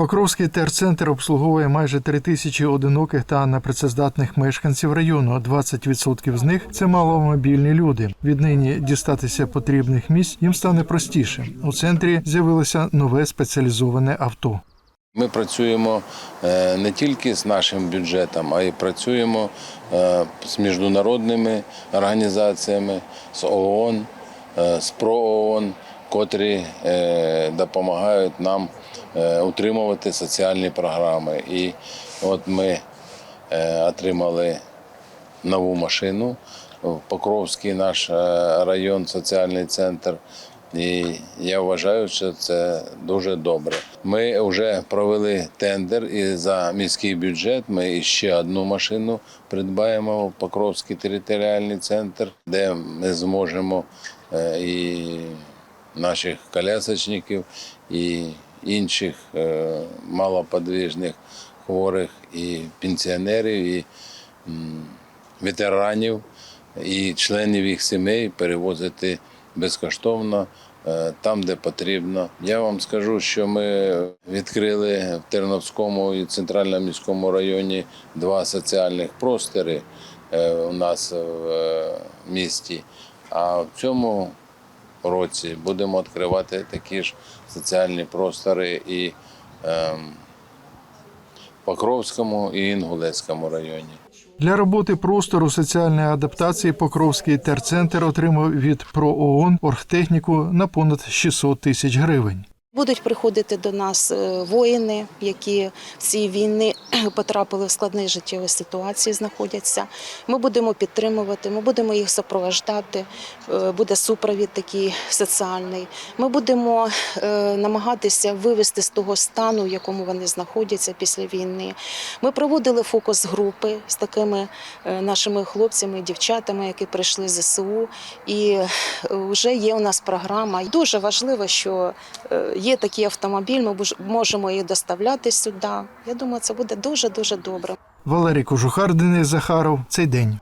Покровський терцентр обслуговує майже три тисячі одиноких та непрацездатних мешканців району. 20% з них це маломобільні люди. Віднині дістатися потрібних місць їм стане простіше. У центрі з'явилося нове спеціалізоване авто. Ми працюємо е, не тільки з нашим бюджетом, а й працюємо е, з міжнародними організаціями, з ООН, е, з ПРООН, котрі е, допомагають нам е, утримувати соціальні програми. І от ми е, отримали нову машину в Покровський наш район, соціальний центр. І я вважаю, що це дуже добре. Ми вже провели тендер і за міський бюджет. Ми ще одну машину придбаємо в Покровський територіальний центр, де ми зможемо і наших колясочників, і інших е, малоподвижних хворих, і пенсіонерів, і ветеранів і членів їх сімей перевозити безкоштовно е, там, де потрібно. Я вам скажу, що ми відкрили в Терновському і центральному міському районі два соціальних простори е, у нас в місті. А в цьому році будемо відкривати такі ж соціальні простори і в Покровському і Інгулецькому районі. Для роботи простору соціальної адаптації Покровський терцентр отримав від ПРООН оргтехніку на понад 600 тисяч гривень. Будуть приходити до нас е, воїни, які в цій війні потрапили в складні життєві ситуації, знаходяться. Ми будемо підтримувати, ми будемо їх супроводжати. е, Буде супровід такий соціальний. Ми будемо е, намагатися вивести з того стану, в якому вони знаходяться після війни. Ми проводили фокус групи з такими нашими хлопцями дівчатами, які прийшли з ЗСУ. І вже є у нас програма. Дуже важливо, що є такий автомобіль, ми можемо їх доставляти сюди. Я думаю, це буде дуже дуже добре. Валерій Кожухар, Денис Захаров. Цей день.